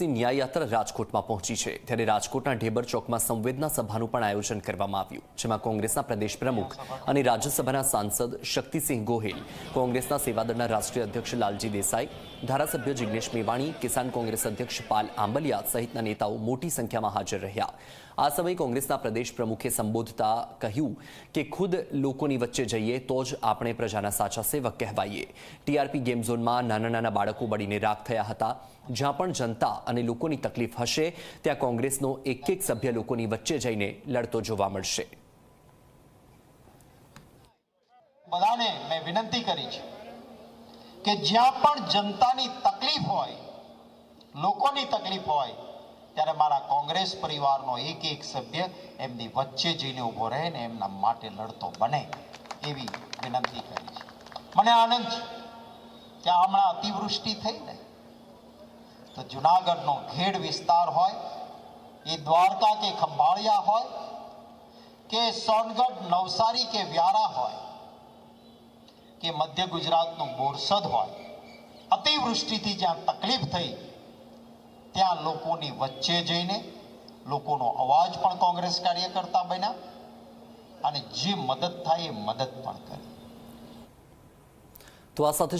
કોંગ્રેસની ન્યાયયાત્રા રાજકોટમાં પહોંચી છે. ત્યારે રાજકોટના ઢેબર ચોકમાં સંવેદના સભાનું પણ આયોજન કરવામાં આવ્યું, જેમાં કોંગ્રેસના પ્રદેશ પ્રમુખ અને રાજ્યસભાના સાંસદ શક્તિસિંહ ગોહિલ, કોંગ્રેસના સેવાદળના રાષ્ટ્રીય અધ્યક્ષ લાલજી દેસાઈ, ધારાસભ્ય જિગ્નેશ મેવાણી, કિસાન કોંગ્રેસ અધ્યક્ષ પાલ આંબલિયા સહિતના નેતાઓ મોટી સંખ્યામાં હાજર રહ્યા. આ સમયે કોંગ્રેસના પ્રદેશ પ્રમુખે સંબોધતા કહ્યું કે, ખુદ લોકોની વચ્ચે જઈએ તો જ આપણે પ્રજાના સાચા સેવક કહેવાઈએ. ટીઆરપી ગેમ ઝોનમાં નાના નાના બાળકો બળીને રાખ થયા હતા, જ્યાં પણ જનતા અને લોકોની તકલીફ હશે. ત્યાં કોંગ્રેસનો એક એક સભ્ય લોકોની વચ્ચે જઈને લડતો જોવા મળશે. બધાને મેં વિનંતી કરી છે કે જ્યાં પણ જનતાની તકલીફ હોય, લોકોની તકલીફ હોય, ત્યારે મારા કોંગ્રેસ પરિવારનો એક એક સભ્ય એમની વચ્ચે જઈને ઊભો રહે ને એમના માટે લડતો બને એવી વિનંતી કરી છે. મને આનંદ છે કે હમણાં અતિવૃષ્ટિ થઈ ને તો જુનાગઢનો ઘેડ વિસ્તાર હોય, એ દ્વારકા કે ખંભાળિયા હોય, કે સોનગઢ, નવસારી કે વ્યારા હોય, કે મધ્ય ગુજરાતનું બોરસદ હોય, અતિવૃષ્ટિથી જ્યાં તકલીફ થઈ, ત્યાં લોકોની વચ્ચે જઈને લોકોનો અવાજ પણ કોંગ્રેસ કાર્યકર્તા બન્યા અને જે મદદ થાય એ મદદ પણ કરી. તો આ સાથે